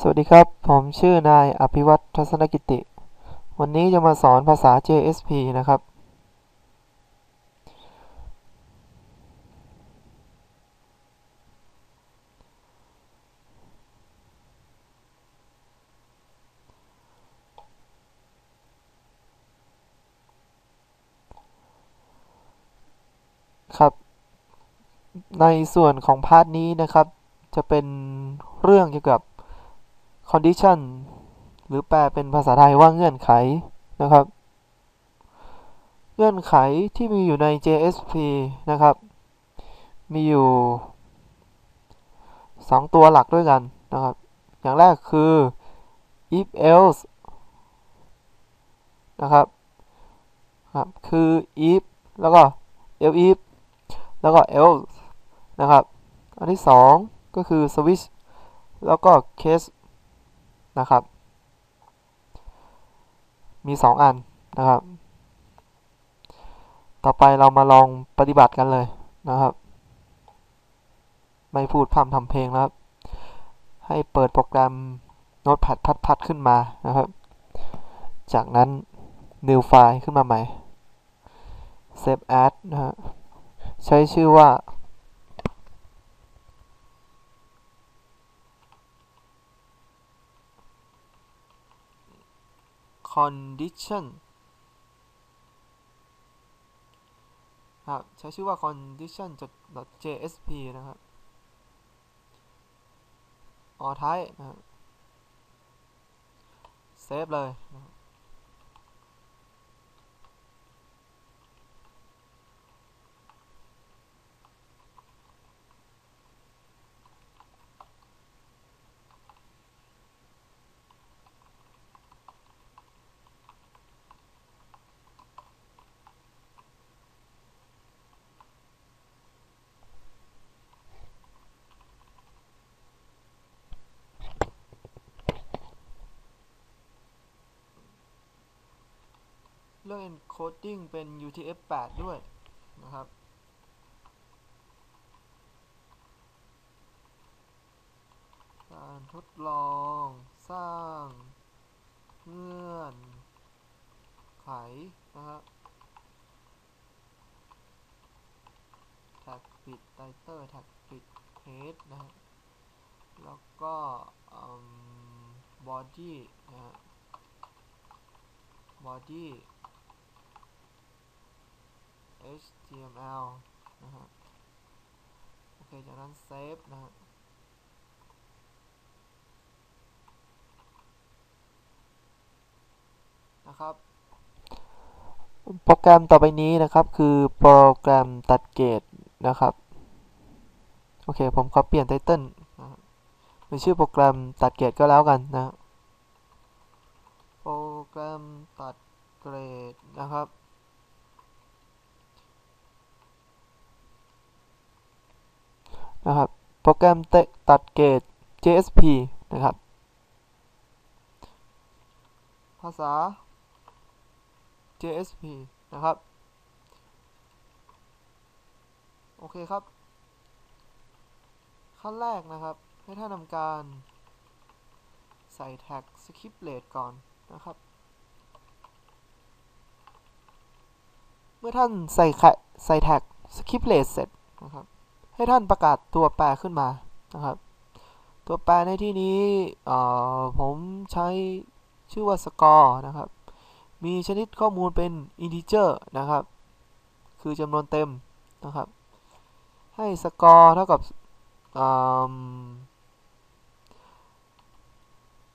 สวัสดีครับ ผมชื่อนายอภิวัตทัศนกิติ วันนี้จะมาสอนภาษา JSP นะครับ ครับ ในส่วนของพาร์ทนี้นะครับ จะเป็นเรื่องเกี่ยวกับ condition หรือแปลเป็นภาษาไทยว่าเงื่อนไขนะครับ เงื่อนไขที่มีอยู่ใน JSP นะครับ มีอยู่ 2 ตัวหลักด้วยกันนะครับ อย่างแรกคือ if else นะครับครับคือ if แล้วก็ else if แล้วก็ else นะครับ อันที่ 2 ก็คือ switch แล้วก็ case นะครับ มี 2 อันนะครับ ต่อไปเรามาลองปฏิบัติกันเลยนะครับ ไม่พูดพร่ำทำเพลงแล้วครับให้เปิดโปรแกรม Notepad พัดๆขึ้นมานะครับ จากนั้น New File ขึ้นมาใหม่ Save As นะฮะใช้ชื่อว่า condition ครับใช้ชื่อว่า condition จาก .jsp นะครับ all type นะครับเซฟเลยนะครับ เรื่อง encoding เป็น UTF-8 ด้วยนะครับ การทดลองสร้างเงื่อนไขนะครับแท็กปิดไตเตอร์แท็กปิดเฮดนะฮะแล้วก็บอดี้นะฮะบอดี้ html นะฮะโอเค จากนั้นเซฟนะฮะนะครับ โปรแกรมต่อไปนี้นะครับคือโปรแกรมตัดเกรดนะครับ โอเค ผมขอเปลี่ยนไทเติลนะเป็นชื่อโปรแกรมตัดเกรดก็แล้วกันนะ โปรแกรมตัดเกรดนะครับ นะครับ โปรแกรมตัดเกรด JSP นะครับ ภาษา JSP นะครับ โอเคครับ ขั้นแรกนะครับ ให้ท่านทำการใส่แท็ก skiplet ก่อนนะครับ เมื่อท่านใส่ใส่แท็ก skiplet เสร็จนะครับ ให้ท่านประกาศตัวแปรขึ้นมานะครับ ตัวแปรในที่นี้ผมใช้ชื่อว่า score นะครับ มีชนิดข้อมูลเป็น integer นะครับ คือจำนวนเต็มนะครับ ให้ score เท่ากับ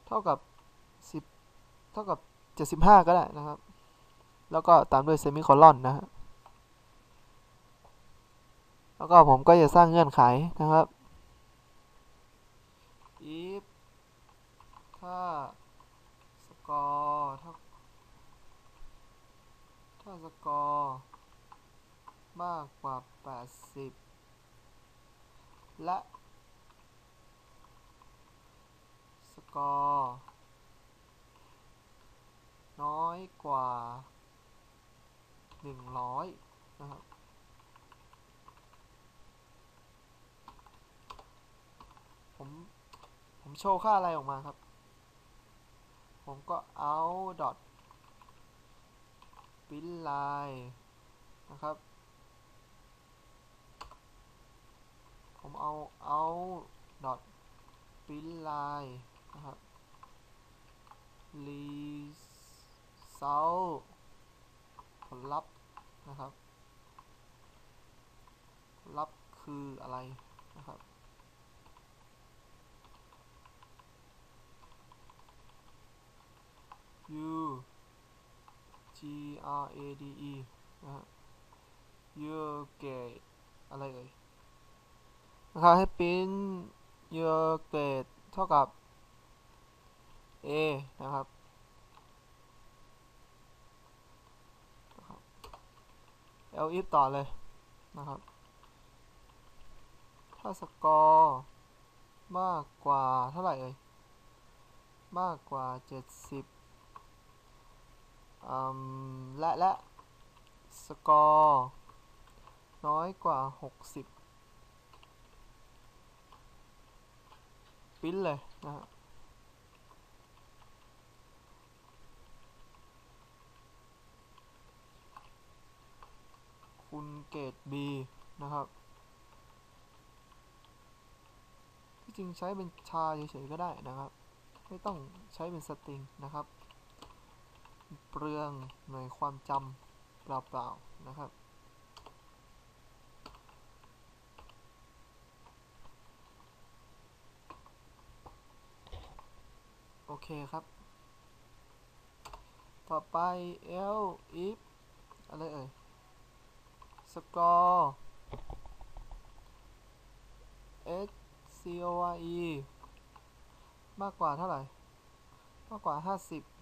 เท่ากับ 10 เท่ากับ 75 ก็ได้นะครับ แล้วก็ตามด้วยเซมิโคลอนนะฮะ แล้วก็ผมก็จะสร้างเงื่อนไขนะครับ if ถ้า score เท่าถ้า score มากกว่า 80 และ score น้อยกว่า 100 นะครับ ผมผมโชว์ค่าอะไรออกมาครับ ผมก็ out dot print l i นะครับ ผมเอา out dot print l i นะครับ result ผลลัพธ์นะครับผลลัพธ์คืออะไรนะครับ u g r a d e นะฮะ your grade อะไรเอ่ยนะครับให้ print your grade เท่ากับ a นะครับ l if ต่อเลยนะครับ ถ้าสกอร์มากกว่าเท่าไหร่เอ่ย มากกว่า 70อืม และและสกอร์น้อยกว่า 60 ปิ้นเลยนะฮะคุณเกรด B นะครับ ที่จริงใช้เป็นชาเฉยๆก็ได้นะครับ ไม่ต้องใช้เป็นสตริงนะครับ เปลืองในความจำเปล่าๆนะครับ โอเคครับ ต่อไป L if อะไรเอ่ยสกอร์ x c o r e มากกว่าเท่าไหร่ มากกว่า 50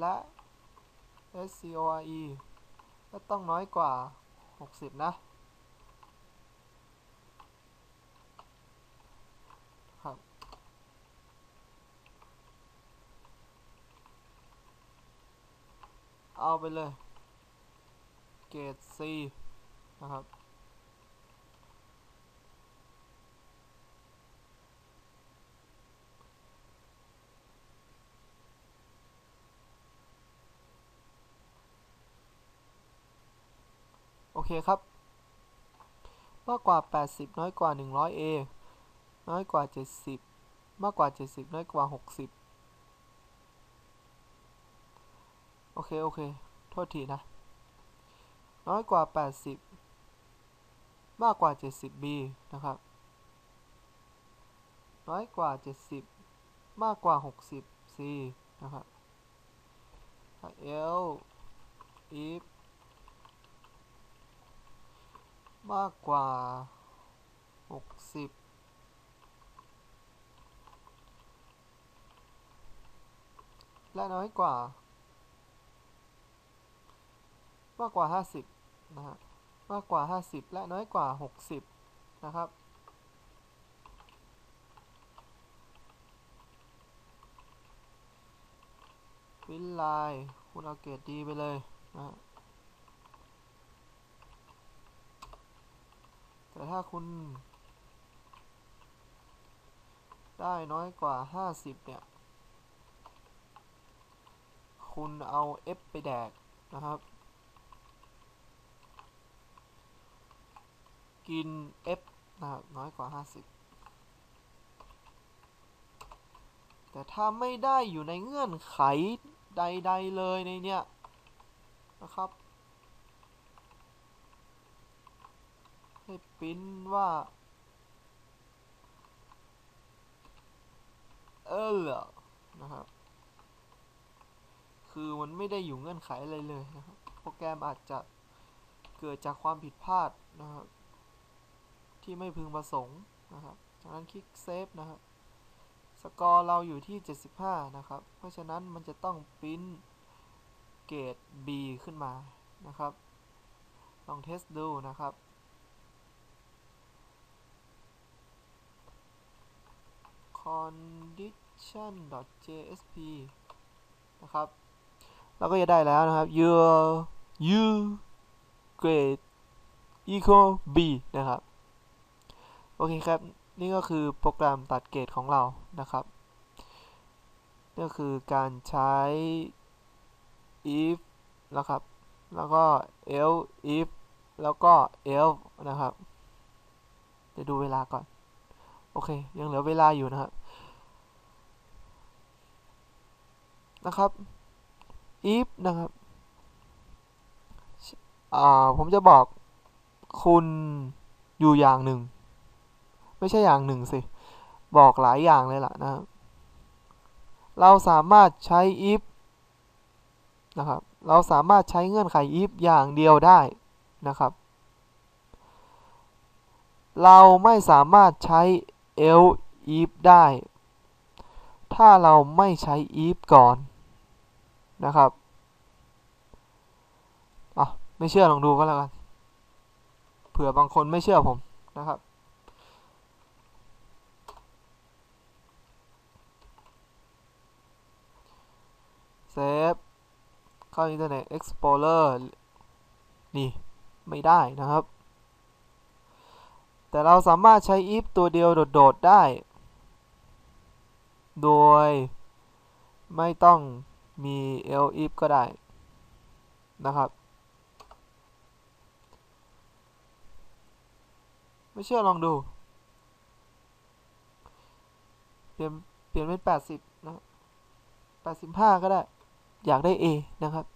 และ s c o r e ก็ต้องน้อยกว่า 60 นะครับ เอาไปเลย เกรด C นะครับ คครับ มากกว่า 80 น้อยกว่า 100A น้อยกว่า 70 มากกว่า 70 น้อยกว่า 60 โอเค โอเค โทษทีนะ น้อยกว่า 80 มากกว่า 70b นะครับ น้อยกว่า 70 มากกว่า 60c นะครับ l if มากกว่า 60และน้อยกว่า มากกว่า 50 นะฮะ มากกว่า 50 และน้อยกว่า 60 นะครับ วินไลน์คุณเอาเกรดดีไปเลยนะฮะ แต่ถ้าคุณ ได้น้อยกว่า 50 เนี่ย คุณเอา F ไปแดกนะครับ กิน F นะครับน้อยกว่า 50 แต่ถ้าไม่ได้อยู่ในเงื่อนไขใด ๆ เลยในเนี้ยนะครับ ให้ปริ้นว่า เออนะครับ คือมันไม่ได้อยู่เงื่อนไขอะไรเลยนะครับ โปรแกรมอาจจะเกิดจากความผิดพลาดนะครับ ที่ไม่พึงประสงค์นะครับ จากนั้นคลิกเซฟนะครับ สกอร์เราอยู่ที่ 75 นะครับ เพราะฉะนั้นมันจะต้องปริ้นเกรด B ขึ้นมานะครับ ลองเทสดูนะครับ condition.jsp นะครับเราก็จะได้แล้วนะครับ your u grade equal b นะครับ โอเคครับ นี่ก็คือโปรแกรมตัดเกรดของเรานะครับนี่ก็คือการใช้ if นะครับ แล้วก็ else if แล้วก็ else นะครับเดี๋ยวดูเวลาก่อน โอเค ยังเหลือเวลาอยู่นะครับนะครับ if นะครับอ่าผมจะบอกคุณอยู่อย่างหนึ่ง ไม่ใช่อย่างหนึ่งสิ บอกหลายอย่างเลยล่ะนะครับเราสามารถใช้ if นะครับ เราสามารถใช้เงื่อนไข if อย่างเดียวได้นะครับ เราไม่สามารถใช้ else if ได้ ถ้าเราไม่ใช้ if ก่อนนะครับอะไม่เชื่อลองดูก็แล้วกัน เผื่อบางคนไม่เชื่อผมนะครับ เซฟ เข้า Internet Explorer นี่ ไม่ได้นะครับ แต่เราสามารถใช้ if ตัวเดียวโดดๆได้ โดยไม่ต้องมี else if ก็ได้นะครับ ไม่เชื่อลองดู เปลี่ยนเปลี่ยนเป็น80 นะ85 ก็ได้ อยากได้ A นะครับ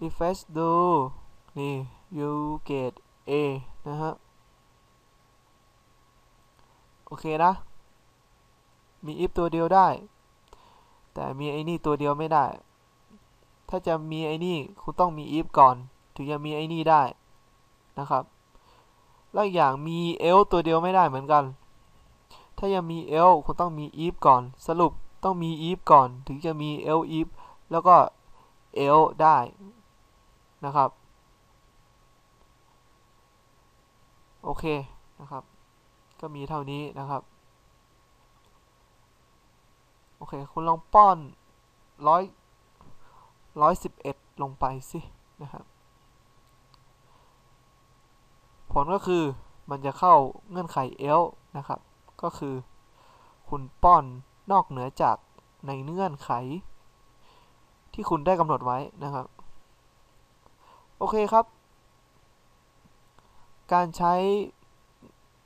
refresh ดู นี่ you get A นะฮะ โอเคนะ มี if ตัวเดียวได้ แต่มีไอ้นี่ตัวเดียวไม่ได้ ถ้าจะมีไอ้นี่คุณต้องมี if ก่อน ถึงจะมีไอ้นี่ได้นะครับแล้วอย่างมี L ตัวเดียวไม่ได้เหมือนกัน ถ้ายังมี L คุณต้องมี if ก่อน สรุปต้องมี if ก่อน ถึงจะมี L if แล้วก็ L ได้นะครับ โอเคนะครับ ก็มีเท่านี้นะครับ โอเค คุณลองป้อนร้อยร้อยสิบเอ็ดลงไปสินะครับ ผลก็คือมันจะเข้าเงื่อนไข else นะครับ ก็คือคุณป้อนนอกเหนือจากในเงื่อนไข ที่คุณได้กำหนดไว้นะครับ โอเคครับ การใช้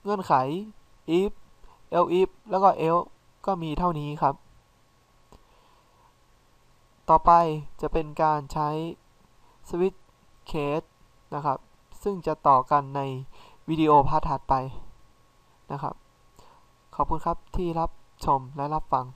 เงื่อนไข if else if แล้วก็ else ก็มีเท่านี้ครับ ต่อไปจะเป็นการใช้ switch case นะครับ ซึ่งจะต่อกันในวิดีโอพาร์ทถัดไปนะครับ ขอบคุณครับที่รับชมและรับฟัง